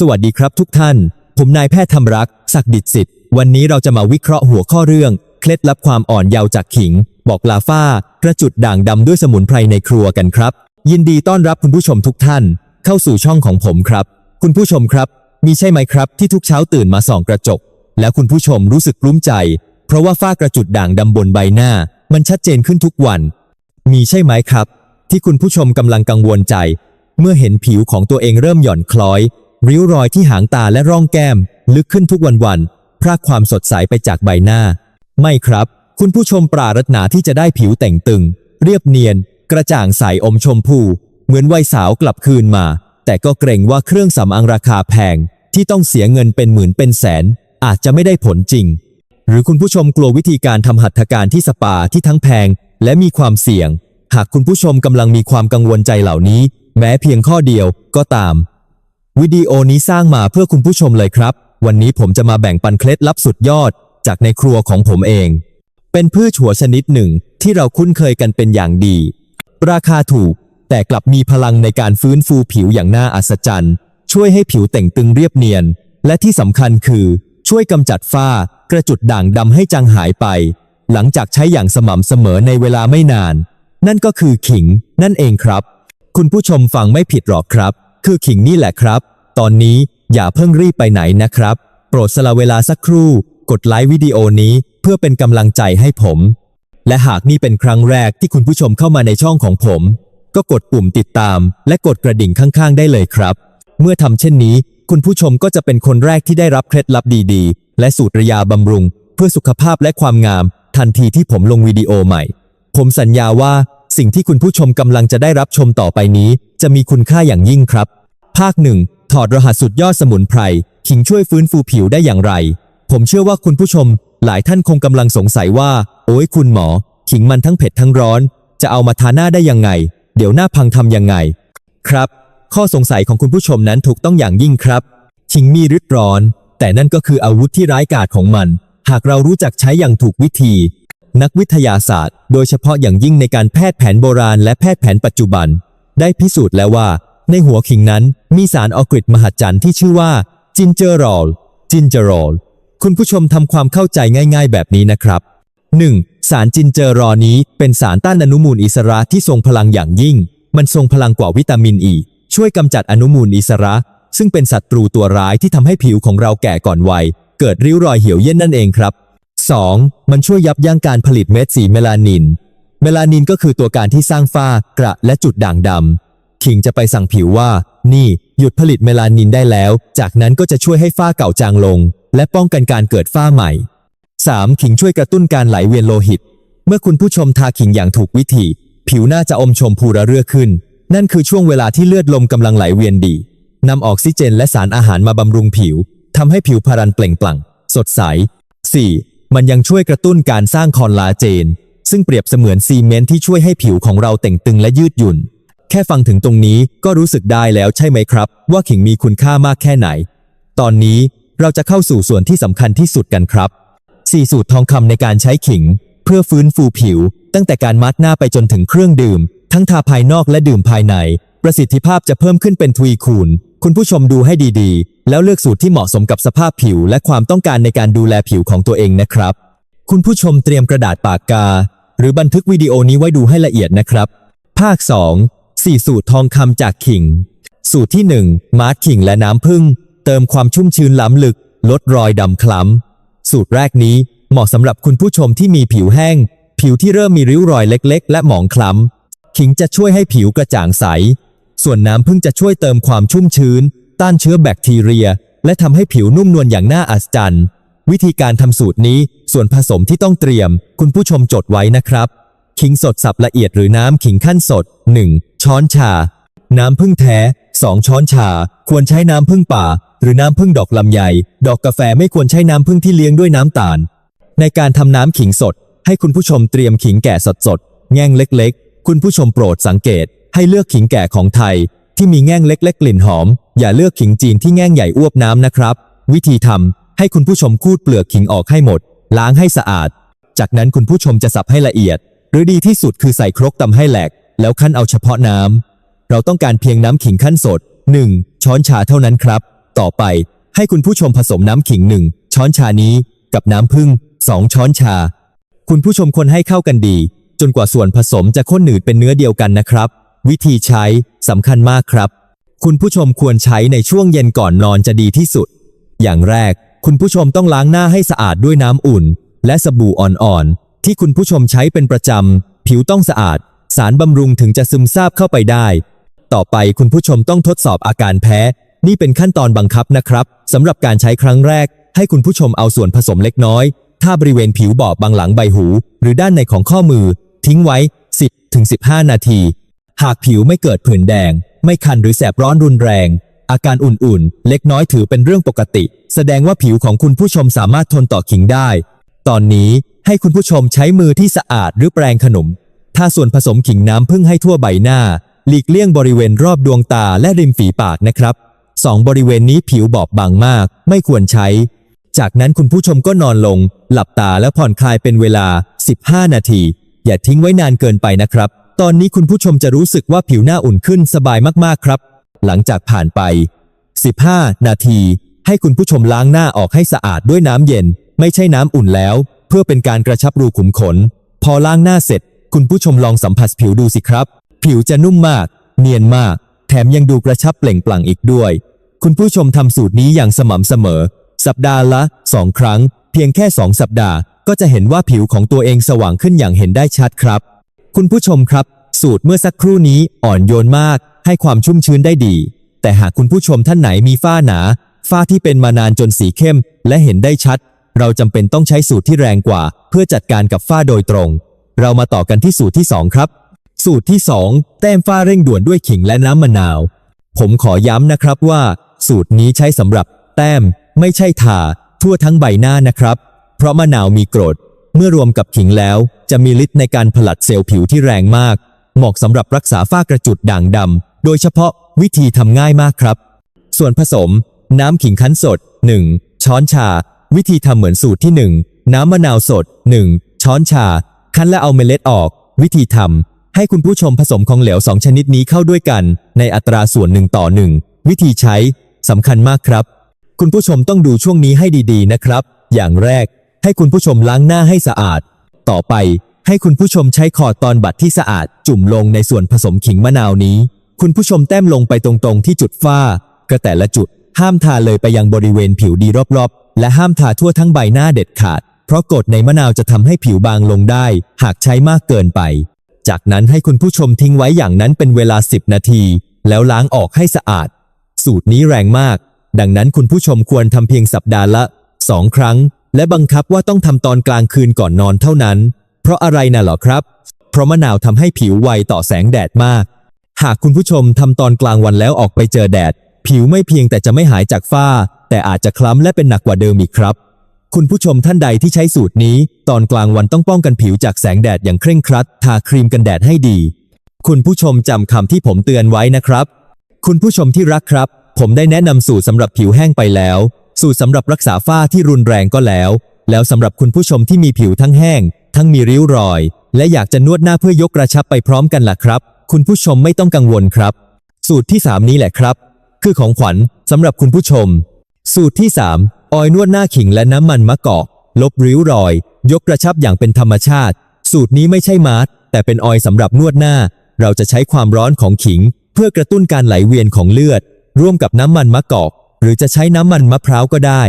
สวัสดีครับทุกท่าน ผมนายแพทย์ธรรมรักษ์ศักดิ์ดิตสิทธิ์ วันนี้เราจะมาวิเคราะห์หัวข้อเรื่อง เคล็ดลับความอ่อนเยาว์จากขิง บอกลาฟ้ากระจุดด่างดำด้วยสมุนไพรในครัวกันครับ ยินดีต้อนรับคุณผู้ชมทุกท่าน เข้าสู่ช่องของผมครับ คุณผู้ชมครับ มีใช่ไหมครับ ที่ทุกเช้าตื่นมาส่องกระจก แล้วคุณผู้ชมรู้สึกกลุ้มใจ เพราะว่าฝ้ากระจุดด่างดำบนใบหน้า มันชัดเจนขึ้นทุกวัน มีใช่ไหมครับ ที่คุณผู้ชมกำลังกังวลใจ เมื่อเห็นผิวของตัวเองเริ่มหย่อนคล้อย ริ้วรอยที่หางตาและร่องแก้ม ลึกขึ้นทุกวันๆพรากความสดใสไปจากใบหน้า ไม่ครับ คุณผู้ชมปรารถนาที่จะได้ผิวแต่งตึง เรียบเนียน กระจ่างใสอมชมพู เหมือนวัยสาวกลับคืนมา แต่ก็เกรงว่าเครื่องสำอางราคาแพง ที่ต้องเสียเงินเป็นหมื่นเป็นแสน อาจจะไม่ได้ผลจริง หรือคุณผู้ชมกลัววิธีการทำหัตถการที่สปาที่ทั้งแพง และมีความเสี่ยง หากคุณผู้ชมกำลังมีความกังวลใจเหล่านี้ แม้เพียงข้อเดียวก็ตาม วิดีโอนี้สร้างมาเพื่อคุณผู้ชมเลยครับ วันนี้ผมจะมาแบ่งปันเคล็ดลับสุดยอด จากในครัวของผมเอง เป็นพืชหัวชนิดหนึ่งที่เราคุ้นเคยกันเป็นอย่างดี ราคาถูก แต่กลับมีพลังในการฟื้นฟูผิวอย่างน่าอัศจรรย์ ช่วยให้ผิวแต่งตึงเรียบเนียน และที่สำคัญคือ ช่วยกำจัดฝ้า กระจุดด่างดำให้จางหายไป หลังจากใช้อย่างสม่ำเสมอในเวลาไม่นาน นั่นก็คือขิง นั่นเองครับ คุณผู้ชมฟังไม่ผิดหรอกครับ คือขิงนี่แหละครับ ตอนนี้อย่าเพิ่งรีบไปไหนนะครับ โปรดสละเวลาสักครู่ กดไลค์วิดีโอนี้เพื่อเป็นกำลังใจให้ผม และหากนี่เป็นครั้งแรกที่คุณผู้ชมเข้ามาในช่องของผม ก็กดปุ่มติดตาม และกดกระดิ่งข้างๆ ได้เลยครับ เมื่อทำเช่นนี้ คุณผู้ชมก็จะเป็นคนแรกที่ได้รับเคล็ดลับดีๆ และสูตรยาบำรุง เพื่อสุขภาพและความงาม ทันทีที่ผมลงวิดีโอใหม่ ผมสัญญาว่าสิ่งที่คุณผู้ชมกำลังจะได้รับชมต่อไปนี้ จะมีคุณค่าอย่างยิ่งครับ ภาคหนึ่งถอดรหัสสุดยอดสมุนไพรขิงช่วยฟื้นฟูผิวได้อย่างไร ผมเชื่อว่าคุณผู้ชม หลายท่านคงกำลังสงสัยว่า โอ้ยคุณหมอ ขิงมันทั้งเผ็ดทั้งร้อน จะเอามาทาหน้าได้ยังไง เดี๋ยวหน้าพังทำยังไง ครับ ข้อสงสัยของคุณผู้ชมนั้นถูกต้องอย่างยิ่งครับ ขิงมีฤทธิ์ร้อน แต่นั่นก็คืออาวุธที่ร้ายกาจของมัน หากเรารู้จักใช้อย่างถูกวิธี นักวิทยาศาสตร์ โดยเฉพาะอย่างยิ่งในการแพทย์แผนโบราณและแพทย์แผนปัจจุบัน ได้พิสูจน์แล้วว่า ในหัวขิงนั้นมีสารออกฤษมหัศจรรย์ที่ชื่อว่าจินเจอรอลจินเจอรอลคุณผู้ชมทำความเข้าใจง่าย ๆ แบบนี้นะครับ 1. สารจินเจอรอลนี้เป็นสารต้านอนุมูลอิสระที่ทรงพลังอย่างยิ่ง มันทรงพลังกว่าวิตามินอ e, ีช่วยกำจัดอนุมูลอิสระ ซึ่งเป็นศัตรูตัวร้ายที่ทำให้ผิวของเราแก่ก่อนวัย เกิดริ้วรอยเหี่ยวเย่นนั่นเองครับ 2. มันช่วยยับยั้งการผลิตเม็ดสีเมลานิน เมลานินก็คือตัวการที่สร้างฝ้ากระและจุดด่างดำ ขิงจะไปสั่งผิวว่า นี่หยุดผลิตเมลานินได้แล้ว จากนั้นก็จะช่วยให้ฝ้าเก่าจางลง และป้องกันการเกิดฝ้าใหม่ 3. ขิงช่วยกระตุ้นการไหลเวียนโลหิต เมื่อคุณผู้ชมทาขิงอย่างถูกวิธี ผิวหน้าจะอมชมพูระเรื่อขึ้น นั่นคือช่วงเวลาที่เลือดลมกำลังไหลเวียนดีนำออกซิเจนและสารอาหารมาบำรุงผิวทำให้ผิวพรรณเปล่งปลั่ง สดใส 4. มันยังช่วยกระตุ้นการสร้างคอลลาเจน ซึ่งเปรียบเสมือนซีเมนต์ที่ช่วยให้ผิวของเราเต่งตึงและยืดหยุ่น แค่ฟังถึงตรงนี้ก็รู้สึกได้แล้วใช่ไหมครับ ว่าขิงมีคุณค่ามากแค่ไหน ตอนนี้เราจะเข้าสู่ส่วนที่สำคัญที่สุดกันครับ 4 สูตรทองคำในการใช้ขิง เพื่อฟื้นฟูผิว ตั้งแต่การมัดหน้าไปจนถึงเครื่องดื่ม ทั้งทาภายนอกและดื่มภายใน ประสิทธิภาพจะเพิ่มขึ้นเป็นทวีคูณ คุณผู้ชมดูให้ดีๆ แล้วเลือกสูตรที่เหมาะสมกับสภาพผิว และความต้องการในการดูแลผิวของตัวเองนะครับ คุณผู้ชมเตรียมกระดาษปากกา หรือบันทึกวิดีโอนี้ไว้ดูให้ละเอียดนะครับ ภาค 2 4 สูตรทองคำจากขิง สูตรที่ 1 มาร์ขิงและน้ำผึ้งเติมความชุ่มชื้นล้ำลึก ลดรอยดำคล้ำ สูตรแรกนี้เหมาะสำหรับคุณผู้ชมที่มีผิวแห้ง ผิวที่เริ่มมีริ้วรอยเล็ก ๆ และหมองคล้ำ ขิงจะช่วยให้ผิวกระจ่างใส ส่วนน้ำผึ้งจะช่วยเติมความชุ่มชื้น ต้านเชื้อแบคทีเรีย และทำให้ผิวนุ่มนวลอย่างน่าอัศจรรย์ วิธีการทำสูตรนี้ ส่วนผสมที่ต้องเตรียม คุณผู้ชมจดไว้นะครับ ขิงสดสับละเอียดหรือน้ำขิงขั้นสด 1 ช้อนชา น้ำผึ้งแท้ 2 ช้อนชา ควรใช้น้ำผึ้งป่า หรือน้ำผึ้งดอกลำไย ดอกกาแฟไม่ควรใช้น้ำผึ้งที่เลี้ยงด้วยน้ำตาล ในการทำน้ำขิงสด ให้คุณผู้ชมเตรียมขิงแก่สดๆแง่งเล็กๆ คุณผู้ชมโปรดสังเกต ให้เลือกขิงแก่ของไทย ที่มีแง่งเล็ก ๆ กลิ่นหอม อย่าเลือกขิงจีนที่แง่งใหญ่อ้วบน้ำนะครับ วิธีทำให้คุณผู้ชมคูดเปลือกขิงออกให้หมด ล้างให้สะอาด จากนั้นคุณผู้ชมจะสับให้ละเอียด หรือดีที่สุดคือใส่ครกตำให้แหลก แล้วคั้นเอาเฉพาะน้ำ เราต้องการเพียงน้ำขิงขั้นสด 1. ช้อนชาเท่านั้นครับ ต่อไปให้คุณผู้ชมผสมน้ำขิงหนึ่งช้อนชานี้ กับน้ำผึ้งสองช้อนชา คุณผู้ชมคนให้เข้ากันดี จนกว่าส่วนผสมจะข้นหนืดเป็นเนื้อเดียวกันนะครับ วิธีใช้สำคัญมากครับ คุณผู้ชมควรใช้ในช่วงเย็นก่อนนอนจะดีที่สุด อย่างแรก คุณผู้ชมต้องล้างหน้าให้สะอาดด้วยน้ำอุ่น และสบู่อ่อนๆ ที่คุณผู้ชมใช้เป็นประจำ ผิวต้องสะอาด สารบำรุงถึงจะซึมซาบเข้าไปได้ ต่อไปคุณผู้ชมต้องทดสอบอาการแพ้ นี่เป็นขั้นตอนบังคับนะครับสำหรับการใช้ครั้งแรก ให้คุณผู้ชมเอาส่วนผสมเล็กน้อย ถ้าบริเวณผิวบอบบางหลังใบหู หรือด้านในของข้อมือ ทิ้งไว้ 10ถึง15 นาที หากผิวไม่เกิดผื่นแดง ไม่คันหรือแสบร้อนรุนแรง อาการอุ่นๆ เล็กน้อยถือเป็นเรื่องปกติ แสดงว่าผิวของคุณผู้ชมสามารถทนต่อขิงได้ ตอนนี้ ให้คุณผู้ชมใช้มือที่สะอาดหรือแปรงขนมถ้าส่วนผสมขิงน้ำพึ่งให้ทั่วใบหน้า หลีกเลี่ยงบริเวณรอบดวงตาและริมฝีปากนะครับสองบริเวณนี้ผิวบอบบางมาก ไม่ควรใช้ จากนั้นคุณผู้ชมก็นอนลง หลับตาและผ่อนคลายเป็นเวลา 15 นาที อย่าทิ้งไว้นานเกินไปนะครับ ตอนนี้คุณผู้ชมจะรู้สึกว่าผิวหน้าอุ่นขึ้นสบายมากๆครับ หลังจากผ่านไป 15 นาที ให้คุณผู้ชมล้างหน้าออกให้สะอาดด้วยน้ำเย็น ไม่ใช่น้ำอุ่นแล้ว เพื่อเป็นการกระชับรูขุมขน พอล้างหน้าเสร็จ คุณผู้ชมลองสัมผัสผิวดูสิครับ ผิวจะนุ่มมาก เนียนมาก แถมยังดูกระชับเปล่งปลั่งอีกด้วย คุณผู้ชมทำสูตรนี้อย่างสม่ำเสมอ สัปดาห์ละ 2 ครั้ง เพียงแค่ 2 สัปดาห์ ก็จะเห็นว่าผิวของตัวเองสว่างขึ้นอย่างเห็นได้ชัดครับ คุณผู้ชมครับ สูตรเมื่อสักครู่นี้อ่อนโยนมาก ให้ความชุ่มชื้นได้ดี แต่หากคุณผู้ชมท่านไหนมีฝ้าหนาฝ้าที่เป็นมานานจนสีเข้ม และเห็นได้ชัด เราจำเป็นต้องใช้สูตรที่แรงกว่า เพื่อจัดการกับฝ้าโดยตรง เรามาต่อกันที่สูตรที่ 2 ครับ สูตรที่ 2 แต้มฝ้าเร่งด่วนด้วยขิงและน้ำมะนาว ผมขอย้ำนะครับว่า สูตรนี้ใช้สำหรับแต้ม ไม่ใช่ทาทั่วทั้งใบหน้านะครับ เพราะมะนาวมีกรด เมื่อรวมกับขิงแล้ว จะมีฤทธิ์ในการผลัดเซลล์ผิวที่แรงมาก เหมาะสำหรับรักษาฝ้ากระจุดด่างดำโดยเฉพาะวิธีทำง่ายมากครับ ส่วนผสม น้ำขิงคั้นสด 1 ช้อนชา วิธีทำเหมือนสูตรที่ 1 น้ำมะนาวสด 1 ช้อนชา คั้นและเอาเมล็ดออก วิธีทำให้คุณผู้ชมผสมของเหลว 2 ชนิดนี้เข้าด้วยกัน ในอัตราส่วน 1 ต่อ 1 วิธีใช้สำคัญมากครับ คุณผู้ชมต้องดูช่วงนี้ให้ดีๆนะครับ อย่างแรก ให้คุณผู้ชมล้างหน้าให้สะอาด ต่อไปให้คุณผู้ชมใช้คอร์ดตอนบัดที่สะอาด จุ่มลงในส่วนผสมขิงมะนาวนี้ คุณผู้ชมแต้มลงไปตรงๆ ที่จุดฝ้ากระแต่ละจุดห้ามทาเลยไปยังบริเวณผิวดีรอบๆ และห้ามทาทั่วทั้งใบหน้าเด็ดขาด เพราะกรดในมะนาวจะทำให้ผิวบางลงได้ หากใช้มากเกินไป จากนั้นให้คุณผู้ชมทิ้งไว้อย่างนั้นเป็นเวลา 10 นาที แล้วล้างออกให้สะอาด สูตรนี้แรงมาก ดังนั้นคุณผู้ชมควรทำเพียงสัปดาห์ละ 2 ครั้ง และบังคับว่าต้องทำตอนกลางคืนก่อนนอนเท่านั้น เพราะอะไรน่ะเหรอครับ เพราะมะนาวทำให้ผิวไวต่อแสงแดดมาก หากคุณผู้ชมทำตอนกลางวันแล้วออกไปเจอแดด ผิวไม่เพียงแต่จะไม่หายจากฝ้า แต่อาจจะคล้ำและเป็นหนักกว่าเดิมอีกครับ คุณผู้ชมท่านใดที่ใช้สูตรนี้ ตอนกลางวันต้องป้องกันผิวจากแสงแดดอย่างเคร่งครัด ทาครีมกันแดดให้ดี คุณผู้ชมจำคำที่ผมเตือนไว้นะครับ คุณผู้ชมที่รักครับ ผมได้แนะนำสูตรสำหรับผิวแห้งไปแล้ว สูตรสำหรับรักษาฝ้าที่รุนแรงก็แล้ว แล้วสำหรับคุณผู้ชมที่มีผิวทั้งแห้ง ทั้งมีริ้วรอย และอยากจะนวดหน้าเพื่อยกกระชับไปพร้อมกันล่ะครับ คุณผู้ชมไม่ต้องกังวลครับ สูตรที่ 3 นี้แหละครับ คือของขวัญสำหรับคุณผู้ชม สูตรที่ 3 ออยนวดหน้าขิงและน้ำมันมะกอก ลบริ้วรอย ยกกระชับอย่างเป็นธรรมชาติ สูตรนี้ไม่ใช่มาสก์แต่เป็นออยสำหรับนวดหน้า เราจะใช้ความร้อนของขิง เพื่อกระตุ้นการไหลเวียนของเลือด ร่วมกับน้ำมันมะกอก หรือจะใช้น้ำมันมะพร้าวก็ได้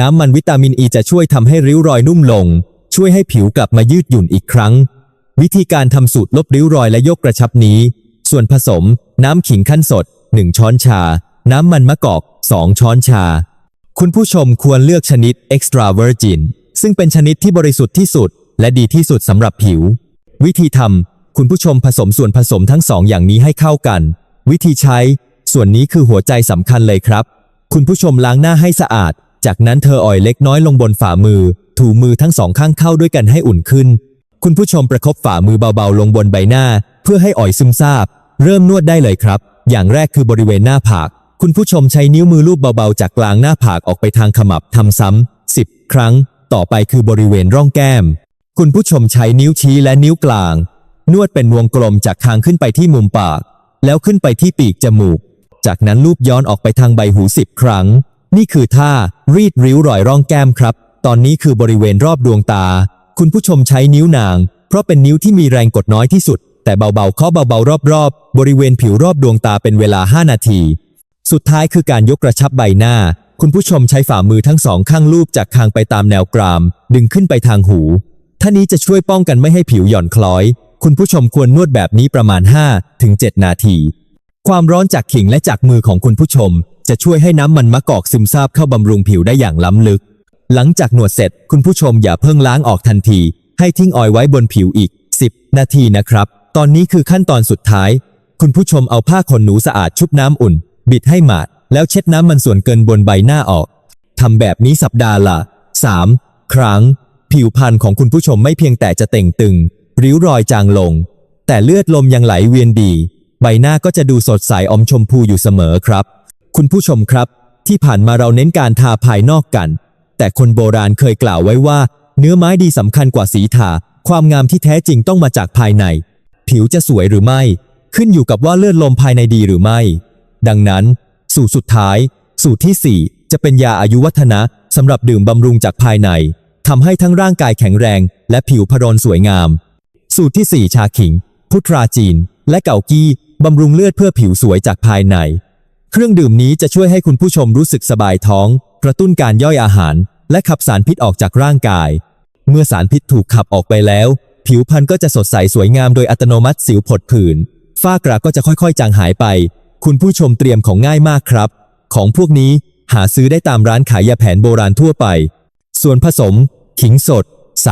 น้ำมันวิตามินอ e ีจะช่วยทำให้ริ้วรอยนุ่มลง ช่วยให้ผิวกลับมายืดหยุ่นอีกครั้ง วิธีการทำสูตรลบริ้วรอยและยกกระชับนี้ ส่วนผสม น้ำขิงขั้นสด 1 ช้อนชา น้ำมันมะกอก 2 ช้อนชา คุณผู้ชมควรเลือกชนิด extra virgin ซึ่งเป็นชนิดที่บริสุทธิ์ที่สุด และดีที่สุดสำหรับผิว วิธีทำคุณผู้ชมผสมส่วนผสมทั้งสองอย่างนี้ให้เข้ากัน วิธีใช้ ส่วนนี้คือหัวใจสำคัญเลยครับ คุณผู้ชมล้างหน้าให้สะอาด จากนั้นเธออ่อยเล็กน้อยลงบนฝ่ามือ ถูมือทั้งสองข้างเข้าด้วยกันให้อุ่นขึ้น คุณผู้ชมประคบฝ่ามือเบาๆ ลงบนใบหน้า เพื่อให้อ่อยซึมซาบ เริ่มนวดได้เลยครับ อย่างแรกคือบริเวณหน้าผาก คุณผู้ชมใช้นิ้วมือลูบเบาๆ จากกลางหน้าผากออกไปทางขมับทำซ้ำ10ครั้ง ต่อไปคือบริเวณร่องแก้ม คุณผู้ชมใช้นิ้วชี้และนิ้วกลาง นวดเป็นวงกลมจากคางขึ้นไปที่มุมปาก แล้วขึ้นไปที่ปีกจมูก จากนั้นลูบย้อนออกไปทางใบหูสิบครั้ง นี่คือท่ารีดริ้วรอยร่องแก้มครับ ตอนนี้คือบริเวณรอบดวงตา คุณผู้ชมใช้นิ้วนาง เพราะเป็นนิ้วที่มีแรงกดน้อยที่สุด แต่เบาๆเคาะเบาๆรอบๆ บริเวณผิวรอบดวงตาเป็นเวลา 5 นาที สุดท้ายคือการยกกระชับใบหน้า คุณผู้ชมใช้ฝ่ามือทั้งสองข้างลูบจากคางไปตามแนวกราม ดึงขึ้นไปทางหูท่านี้จะช่วยป้องกันไม่ให้ผิวหย่อนคล้อย คุณผู้ชมควรนวดแบบนี้ประมาณ5-7นาที ความร้อนจากขิงและจากมือของคุณผู้ชม จะช่วยให้น้ำมันมะกอกซึมซาบเข้าบำรุงผิวได้อย่างล้ำลึก หลังจากหนวดเสร็จ คุณผู้ชมอย่าเพิ่งล้างออกทันที ให้ทิ้งออยไว้บนผิวอีก 10 นาทีนะครับ ตอนนี้คือขั้นตอนสุดท้าย คุณผู้ชมเอาผ้าขนหนูสะอาดชุบน้ำอุ่น บิดให้หมาด แล้วเช็ดน้ำมันส่วนเกินบนใบหน้าออก ทำแบบนี้สัปดาห์ละ 3 ครั้ง ผิวพรรณของคุณผู้ชมไม่เพียงแต่จะเต่งตึง ริ้วรอยจางลง แต่เลือดลมยังไหลเวียนดี ใบหน้าก็จะดูสดใสอมชมพูอยู่เสมอครับ คุณผู้ชมครับ ที่ผ่านมาเราเน้นการทาภายนอกกัน แต่คนโบราณเคยกล่าวไว้ว่า เนื้อไม้ดีสำคัญกว่าสีทา ความงามที่แท้จริงต้องมาจากภายใน ผิวจะสวยหรือไม่ ขึ้นอยู่กับว่าเลือดลมภายในดีหรือไม่ ดังนั้น สูตรสุดท้าย สูตรทีสี่ 4 จะเป็นยาอายุวัฒนะสำหรับดื่มบำรุงจากภายในทำให้ทั้งร่างกายแข็งแรง และผิวพรรณสวยงาม สูตรที่ 4 ชาขิง พุทราจีน และเก่ากี้บำรุงเลือดเพื่อผิวสวยจากภายใน เครื่องดื่มนี้จะช่วยให้คุณผู้ชมรู้สึกสบายท้อง กระตุ้นการย่อยอาหาร และขับสารพิษออกจากร่างกาย เมื่อสารพิษถูกขับออกไปแล้ว ผิวพรรณก็จะสดใสสวยงามโดยอัตโนมัติสิวผดผื่นฝ้ากระก็จะค่อยๆ จางหายไป คุณผู้ชมเตรียมของง่ายมากครับ ของพวกนี้หาซื้อได้ตามร้านขายยาแผนโบราณทั่วไป ส่วนผสม ขิงสด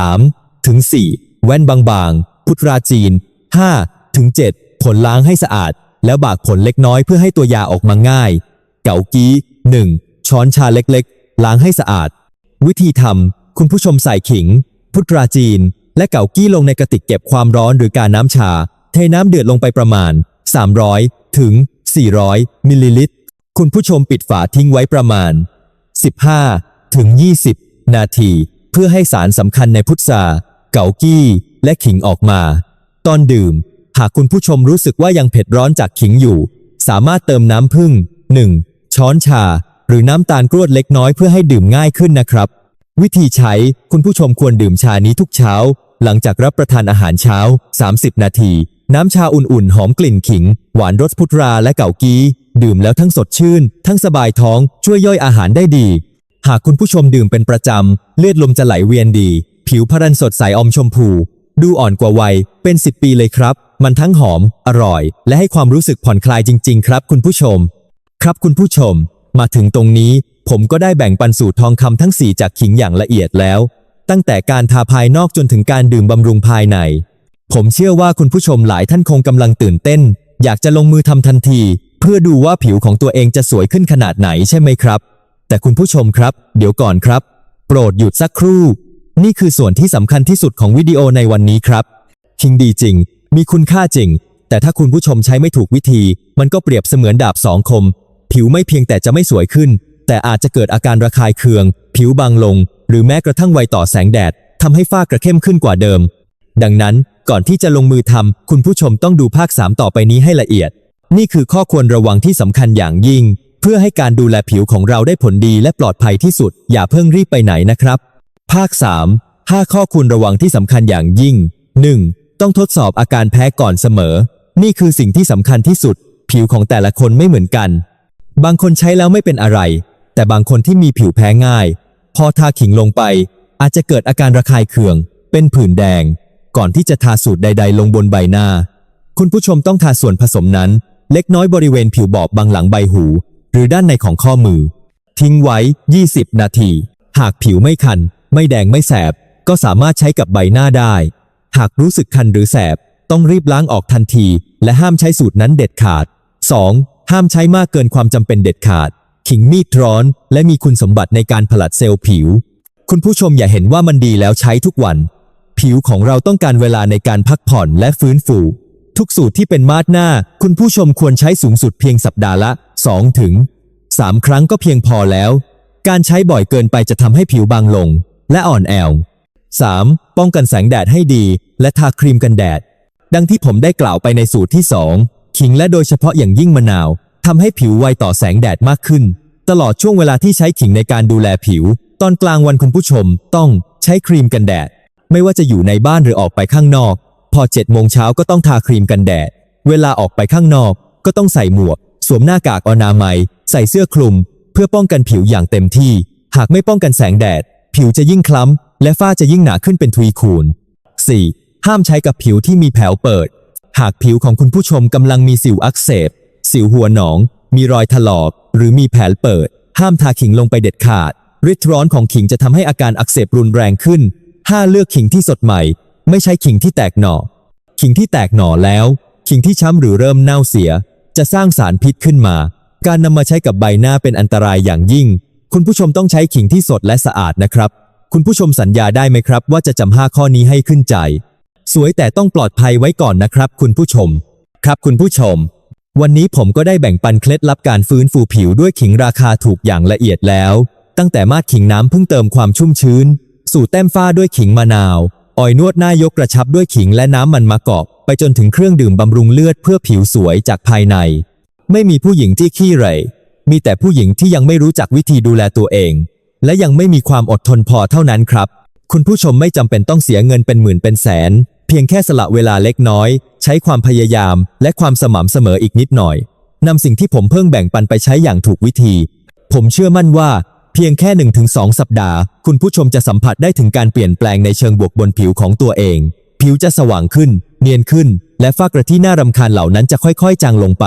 3 ถึง 4 แว่นบางๆ พุทราจีน 5 ถึง 7 ผลล้างให้สะอาด แล้วบากผลเล็กน้อยเพื่อให้ตัวยาออกมาง่าย เก๋ากี้ 1 ช้อนชาเล็กๆ ล้างให้สะอาด วิธีทำคุณผู้ชมใส่ขิง พุทราจีน และเก๋ากี้ลงในกระติกเก็บความร้อนหรือการน้ำชา เทน้ำเดือดลงไปประมาณ 300 ถึง 400 มิลลิลิตร คุณผู้ชมปิดฝาทิ้งไว้ประมาณ 15 ถึง 20 นาที เพื่อให้สารสำคัญในพุทราเกากี้ และขิงออกมา ตอนดื่ม หากคุณผู้ชมรู้สึกว่ายังเผ็ดร้อนจากขิงอยู่ สามารถเติมน้ำผึ้ง 1 ช้อนชา หรือน้ำตาลกรวดเล็กน้อยเพื่อให้ดื่มง่ายขึ้นนะครับ วิธีใช้ คุณผู้ชมควรดื่มชานี้ทุกเช้า หลังจากรับประทานอาหารเช้า 30 นาที น้ำชาอุ่นๆ หอมกลิ่นขิง หวานรสพุทราและเก่ากี้ ดื่มแล้วทั้งสดชื่น ทั้งสบายท้อง ช่วยย่อยอาหารได้ดี หากคุณผู้ชมดื่มเป็นประจำ เลือดลมจะไหลเวียนดี ผิวพรรณสดใสอมชมพู ดูอ่อนกว่าวัย เป็น10ปีเลยครับ มันทั้งหอม อร่อย และให้ความรู้สึกผ่อนคลายจริง ๆ ครับคุณผู้ชม ครับคุณผู้ชม มาถึงตรงนี้ ผมก็ได้แบ่งปันสูตรทองคำทั้ง 4 จากขิงอย่างละเอียดแล้ว ตั้งแต่การทาภายนอกจนถึงการดื่มบำรุงภายใน ผมเชื่อว่าคุณผู้ชมหลายท่านคงกำลังตื่นเต้น อยากจะลงมือทำทันที เพื่อดูว่าผิวของตัวเองจะสวยขึ้นขนาดไหนใช่ไหมครับ แต่คุณผู้ชมครับ เดี๋ยวก่อนครับ โปรดหยุดสักครู่ นี่คือส่วนที่สำคัญที่สุดของวิดีโอในวันนี้ครับคิงดีจริง มีคุณค่าจริง แต่ถ้าคุณผู้ชมใช้ไม่ถูกวิธี มันก็เปรียบเสมือนดาบสองคม ผิวไม่เพียงแต่จะไม่สวยขึ้น แต่อาจจะเกิดอาการระคายเคือง ผิวบางลง หรือแม้กระทั่งไวต่อแสงแดดทำให้ฝ้ากระเข้มขึ้นกว่าเดิม ดังนั้นก่อนที่จะลงมือทำคุณผู้ชมต้องดูภาค 3 ต่อไปนี้ให้ละเอียด นี่คือข้อควรระวังที่สำคัญอย่างยิ่ง เพื่อให้การดูแลผิวของเราได้ผลดีและปลอดภัยที่สุด อย่าเพิ่งรีบไปไหนนะครับ ภาค 3 5 ข้อควรระวังที่สำคัญอย่างยิ่ง 1. ต้องทดสอบอาการแพ้ก่อนเสมอ นี่คือสิ่งที่สำคัญที่สุด ผิวของแต่ละคนไม่เหมือนกัน บางคนใช้แล้วไม่เป็นอะไร แต่บางคนที่มีผิวแพ้ง่าย พอทาขิงลงไป อาจจะเกิดอาการระคายเคือง เป็นผื่นแดง ก่อนที่จะทาสูตรใด ๆ ลงบนใบหน้า คุณผู้ชมต้องทาส่วนผสมนั้น เล็กน้อยบริเวณผิวบอบบางหลังใบหู หรือด้านในของข้อมือ ทิ้งไว้ 20 นาที หากผิวไม่คัน ไม่แดงไม่แสบ ก็สามารถใช้กับใบหน้าได้ หากรู้สึกคันหรือแสบ ต้องรีบล้างออกทันที และห้ามใช้สูตรนั้นเด็ดขาด 2. ห้ามใช้มากเกินความจำเป็นเด็ดขาด ขิงมีดร้อน และมีคุณสมบัติในการผลัดเซลล์ผิว คุณผู้ชมอย่าเห็นว่ามันดีแล้วใช้ทุกวัน ผิวของเราต้องการเวลาในการพักผ่อนและฟื้นฟู ทุกสูตรที่เป็นมาดหน้า คุณผู้ชมควรใช้สูงสุดเพียงสัปดาห์ละ 2 ถึง 3 ครั้งก็เพียงพอแล้ว การใช้บ่อยเกินไปจะทำให้ผิวบางลง และอ่อนแอว 3. ป้องกันแสงแดดให้ดี และทาครีมกันแดด ดังที่ผมได้กล่าวไปในสูตรที่ 2 ขิงและโดยเฉพาะอย่างยิ่งมะนาวทำให้ผิวไวต่อแสงแดดมากขึ้น ตลอดช่วงเวลาที่ใช้ขิงในการดูแลผิว ตอนกลางวันคุณผู้ชมต้องใช้ครีมกันแดด ไม่ว่าจะอยู่ในบ้านหรือออกไปข้างนอก พอ7จ็ดโมงเช้าก็ต้องทาครีมกันแดด เวลาออกไปข้างนอก ก็ต้องใส่หมวก สวมหน้ากากอนามัย ใส่เสื้อคลุม เพื่อป้องกันผิวอย่างเต็มที่ หากไม่ป้องกันแสงแดด ผิวจะยิ่งคล้ำ และฝ้าจะยิ่งหนาขึ้นเป็นทวีคูณ 4. ห้ามใช้กับผิวที่มีแผลเปิด หากผิวของคุณผู้ชมกำลังมีสิวอักเสบ สิวหัวหนอง มีรอยถลอก หรือมีแผลเปิด ห้ามทาขิงลงไปเด็ดขาดฤทธิ์ร้อนของขิงจะทำให้อาการอักเสบรุนแรงขึ้น ห้าเลือกขิงที่สดใหม่ ไม่ใช่ขิงที่แตกหน่อ ขิงที่แตกหน่อแล้ว ขิงที่ช้ำหรือเริ่มเน่าเสีย จะสร้างสารพิษขึ้นมา การนำมาใช้กับใบหน้าเป็นอันตรายอย่างยิ่ง คุณผู้ชมต้องใช้ขิงที่สดและสะอาดนะครับ คุณผู้ชมสัญญาได้ไหมครับ ว่าจะจำห้าข้อนี้ให้ขึ้นใจ สวยแต่ต้องปลอดภัยไว้ก่อนนะครับ คุณผู้ชม ครับคุณผู้ชม วันนี้ผมก็ได้แบ่งปันเคล็ดลับการฟื้นฟูผิวด้วยขิงราคาถูกอย่างละเอียดแล้ว ตั้งแต่มาดขิงน้ำเพิ่งเติมความชุ่มชื้น สู่แต้มฝ้าด้วยขิงมะนาวออยนวดหน้ายกกระชับด้วยขิงและน้ำมันมะกอกไปจนถึงเครื่องดื่มบำรุงเลือดเพื่อผิวสวยจากภายใน ไม่มีผู้หญิงที่ขี้เหร่ มีแต่ผู้หญิงที่ยังไม่รู้จักวิธีดูแลตัวเอง และยังไม่มีความอดทนพอเท่านั้นครับ คุณผู้ชมไม่จำเป็นต้องเสียเงินเป็นหมื่นเป็นแสน เพียงแค่สละเวลาเล็กน้อย ใช้ความพยายาม และความสม่ำเสมออีกนิดหน่อยนำสิ่งที่ผมเพิ่งแบ่งปันไปใช้อย่างถูกวิธี ผมเชื่อมั่นว่า เพียงแค่ 1-2 สัปดาห์ คุณผู้ชมจะสัมผัสได้ถึงการเปลี่ยนแปลงในเชิงบวกบนผิวของตัวเอง ผิวจะสว่างขึ้น เนียนขึ้น และฝ้ากระที่น่ารำคาญเหล่านั้นจะค่อยๆ จางลงไป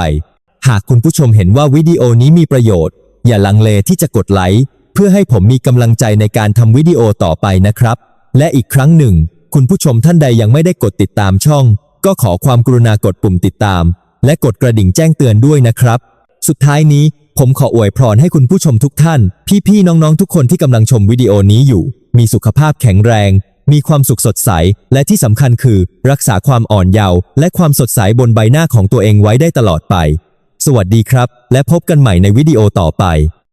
หากคุณผู้ชมเห็นว่าวิดีโอนี้มีประโยชน์ อย่าลังเลที่จะกดไลค์เพื่อให้ผมมีกำลังใจในการทำวิดีโอต่อไปนะครับ และอีกครั้งหนึ่ง คุณผู้ชมท่านใดยังไม่ได้กดติดตามช่อง ก็ขอความกรุณากดปุ่มติดตาม และกดกระดิ่งแจ้งเตือนด้วยนะครับ สุดท้ายนี้ ผมขออวยพรให้คุณผู้ชมทุกท่าน พี่ๆ น้องๆ ทุกคนที่กำลังชมวิดีโอนี้อยู่ มีสุขภาพแข็งแรง มีความสุขสดใส และที่สำคัญคือ รักษาความอ่อนเยาว์และความสดใสบนใบหน้าของตัวเองไว้ได้ตลอดไป สวัสดีครับ และพบกันใหม่ในวิดีโอต่อไป